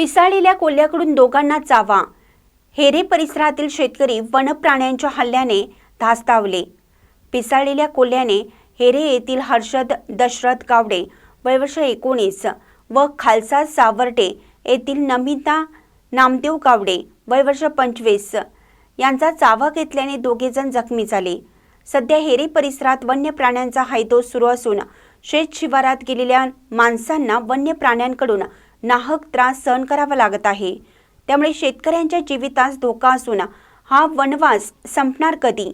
पिसाळलेल्या कोल्ह्याकडून दोघांना चावा. हेरे परिसरातील शेतकरी वनप्राण्यांच्या हल्ल्याने धास्तावले. पिसाळलेल्या कोल्ह्याने हेरे येथील हर्षद दशरथ गावडे वयवर्ष एकोणीस व खालसा सावर्टे येथील नमिता नामदेव गावडे वयवर्ष पंचवीस यांचा चावा घेतल्याने दोघेजण जखमी झाले. सध्या हेरे परिसरात वन्य प्राण्यांचा हैदोस सुरू असून शेत शिवारात गेलेल्या माणसांना वन्य प्राण्यांकडून नाहक त्रास सहन करावा लागत आहे. त्यामुळे शेतकऱ्यांच्या जीवितास धोका असून हा वनवास संपणार कधी?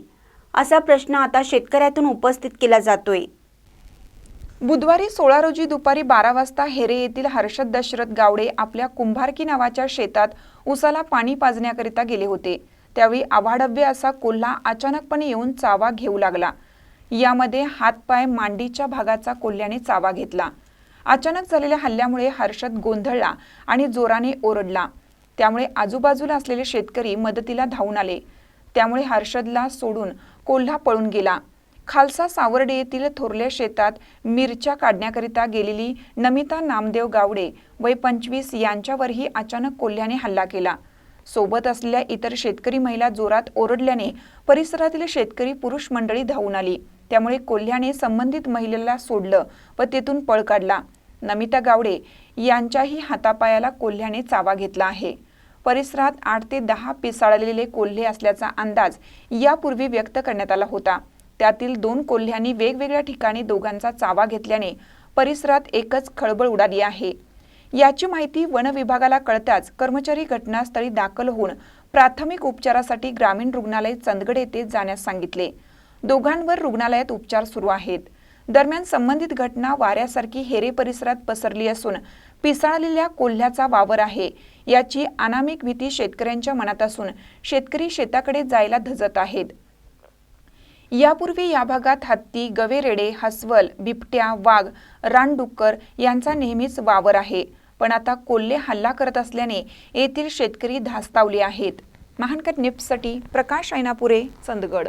असा प्रश्न आता शेतकऱ्यातून उपस्थित केला जातोय. बुधवारी सोळा रोजी दुपारी बारा वाजता हेरे येथील हर्षद दशरथ गावडे आपल्या कुंभारकी नावाच्या शेतात उसाला पाणी पाजण्याकरिता गेले होते. त्यावेळी आवाढव्य असा कोल्हा अचानकपणे येऊन चावा घेऊ लागला. यामध्ये हातपाय मांडीच्या भागाचा कोल्ह्याने चावा घेतला. अचानक झालेल्या हल्ल्यामुळे हर्षद गोंधळला आणि जोराने ओरडला. त्यामुळे आजूबाजूला असलेले शेतकरी मदतीला धावून आले. त्यामुळे हर्षदला सोडून कोल्हा पळून गेला. खालसा सावर्डे येथील थोरल्या शेतात मिरच्या काढण्याकरिता गेलेली नमिता नामदेव गावडे वय पंचवीस यांच्यावरही अचानक कोल्ह्याने हल्ला केला. सोबत असलेल्या इतर शेतकरी महिला जोरात ओरडल्याने परिसरातील शेतकरी पुरुष मंडळी धावून आली. त्यामुळे कोल्ह्याने संबंधित महिलेला सोडलं व तेथून पळ काढला. नमिता गावडे यांच्याही हातापायाला कोल्ह्याने चावा घेतला आहे. परिसरात आठ ते दहा पिसाळलेले कोल्हे असल्याचा अंदाज यापूर्वी व्यक्त करण्यात आला होता. त्यातील दोन कोल्ह्यांनी वेगवेगळ्या ठिकाणी दोघांचा चावा घेतल्याने परिसरात एकच खळबळ उडाली आहे. याची माहिती वन विभागाला कळताच कर्मचारी घटनास्थळी दाखल होऊन प्राथमिक उपचारासाठी ग्रामीण रुग्णालय चंदगड येथे जाण्यास सांगितले. दोघांवर रुग्णालयात उपचार सुरू आहेत. दरम्यान संबंधित घटना वाऱ्यासारखी हेरे परिसरात पसरली असून पिसाळलेल्या कोल्ह्याचा वावर आहे. याची अनामिक भीती शेतकऱ्यांच्या मनात असून शेतकरी शेताकडे जायला धजत आहेत. यापूर्वी या भागात हत्ती गवेरेडे हसवल बिबट्या वाघ रानडुक्कर यांचा नेहमीच वावर आहे. पण आता कोल्हे हल्ला करत असल्याने येथील शेतकरी धास्तावले आहेत. महानकर निप्ससाठी प्रकाश ऐनापुरे चंदगड.